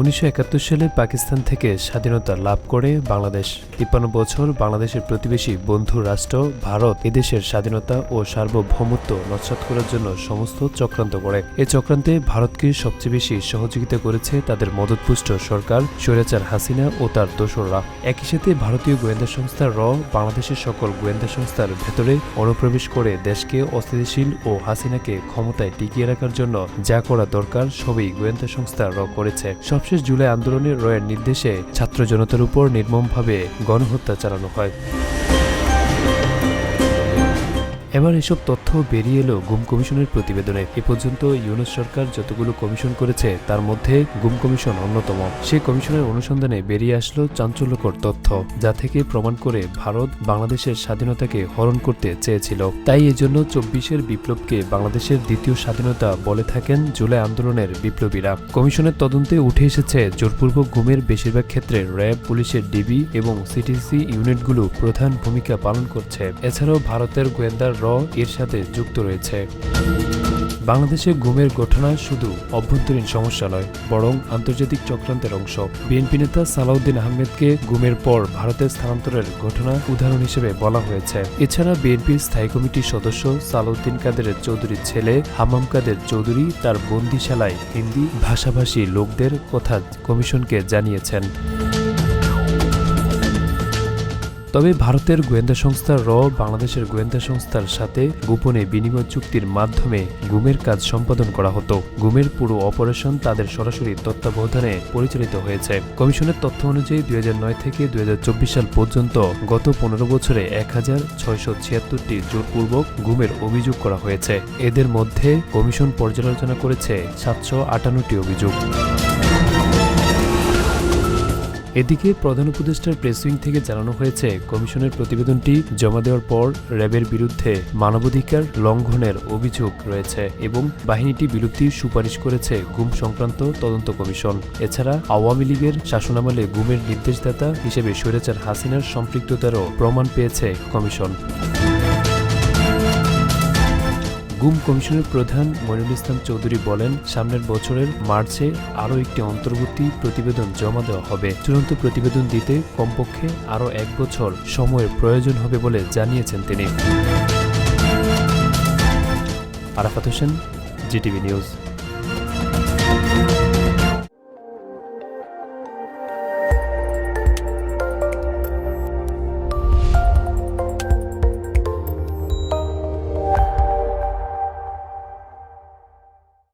উনিশশো একাত্তর সালে পাকিস্তান থেকে স্বাধীনতা লাভ করে বাংলাদেশ। তিপ্পান্ন বছর বাংলাদেশের প্রতিবেশী বন্ধু রাষ্ট্র ভারত এদেশের স্বাধীনতা ও সার্বভৌমত্ব নস্বাত করার জন্য সমস্ত চক্রান্ত করে। এ চক্রান্তে ভারতকে সবচেয়ে বেশি সহযোগিতা করেছে তাদের মদতপুষ্ট সরকার স্বৈরাচার হাসিনা ও তার দোসররা। একই সাথে ভারতীয় গোয়েন্দা সংস্থা র বাংলাদেশের সকল গোয়েন্দা সংস্থার ভেতরে অনুপ্রবেশ করে দেশকে অস্থিতিশীল ও হাসিনাকে ক্ষমতায় টিকিয়ে রাখার জন্য যা করা দরকার সবই গোয়েন্দা সংস্থা র করেছে। সবশেষ জুলাই আন্দোলনের রয়ের নির্দেশে ছাত্র জনতার উপর নির্মমভাবে গণহত্যা চালানো হয়। এবার এসব তথ্য বেরিয়ে এলো গুম কমিশনের প্রতিবেদনে। এ পর্যন্ত ইউনুস সরকার যতগুলো কমিশন করেছে, তার মধ্যে গুম কমিশন অন্যতম। সে কমিশনের অনুসন্ধানে বেরিয়ে আসলো চাঞ্চল্যকর তথ্য, যা থেকে প্রমাণ করে ভারত বাংলাদেশের স্বাধীনতাকে হরণ করতে চেয়েছিল। তাই এজন্য চব্বিশের বিপ্লবকে বাংলাদেশের দ্বিতীয় স্বাধীনতা বলে থাকেন জুলাই আন্দোলনের বিপ্লবীরা। কমিশনের তদন্তে উঠে এসেছে জোরপূর্বক গুমের বেশিরভাগ ক্ষেত্রে র্যাব, পুলিশের ডিবি এবং সিটিসি ইউনিটগুলো প্রধান ভূমিকা পালন করছে। এছাড়াও ভারতের গোয়েন্দার র এর সাথে যুক্ত রয়েছে। বাংলাদেশে গুমের ঘটনা শুধু অভ্যন্তরীণ সমস্যা নয়, বরং আন্তর্জাতিক চক্রান্তের অংশ। বিএনপি নেতা সালাউদ্দিন আহমেদকে গুমের পর ভারতে স্থানান্তরের ঘটনা উদাহরণ হিসেবে বলা হয়েছে। এছাড়া বিএনপির স্থায়ী কমিটির সদস্য সালাউদ্দিন কাদেরের চৌধুরীর ছেলে হামাম কাদের চৌধুরী তার বন্দিশালায় হিন্দি ভাষাভাষী লোকদের কথা কমিশনকে জানিয়েছেন। তবে ভারতের গোয়েন্দা সংস্থা র বাংলাদেশের গোয়েন্দা সংস্থার সাথে গোপনে বিনিময় চুক্তির মাধ্যমে গুমের কাজ সম্পাদন করা হতো। গুমের পুরো অপারেশন তাদের সরাসরি তত্ত্বাবধানে পরিচালিত হয়েছে। কমিশনের তথ্য অনুযায়ী দুই হাজার নয় থেকে দু হাজার চব্বিশ সাল পর্যন্ত গত পনেরো বছরে এক হাজার ছয়শো ছিয়াত্তরটি জোরপূর্বক গুমের অভিযোগ করা হয়েছে। এদের মধ্যে কমিশন পর্যালোচনা করেছে সাতশো আটান্নটি অভিযোগ। এদিকে প্রধান উপদেষ্টার প্রেসিং থেকে জানানো হয়েছে, কমিশনের প্রতিবেদনটি জমা দেওয়ার পর র্যাবের বিরুদ্ধে মানবাধিকার লঙ্ঘনের অভিযোগ রয়েছে এবং বাহিনীটি বিলুপ্তির সুপারিশ করেছে গুম সংক্রান্ত তদন্ত কমিশন। এছাড়া আওয়ামী লীগের শাসনামলে গুমের নির্দেশদাতা হিসেবে স্বৈরাচার হাসিনার সম্পৃক্ততারও প্রমাণ পেয়েছে কমিশন। গুম কমিশনের প্রধান মনিরুল ইসলাম চৌধুরী বলেন, সামনের বছরের মার্চে আরও একটি অন্তর্বর্তী প্রতিবেদন জমা দেওয়া হবে। চূড়ান্ত প্রতিবেদন দিতে কমপক্ষে আরও এক বছর সময়ের প্রয়োজন হবে বলে জানিয়েছেন তিনি। Arafat Hossain, GTV news.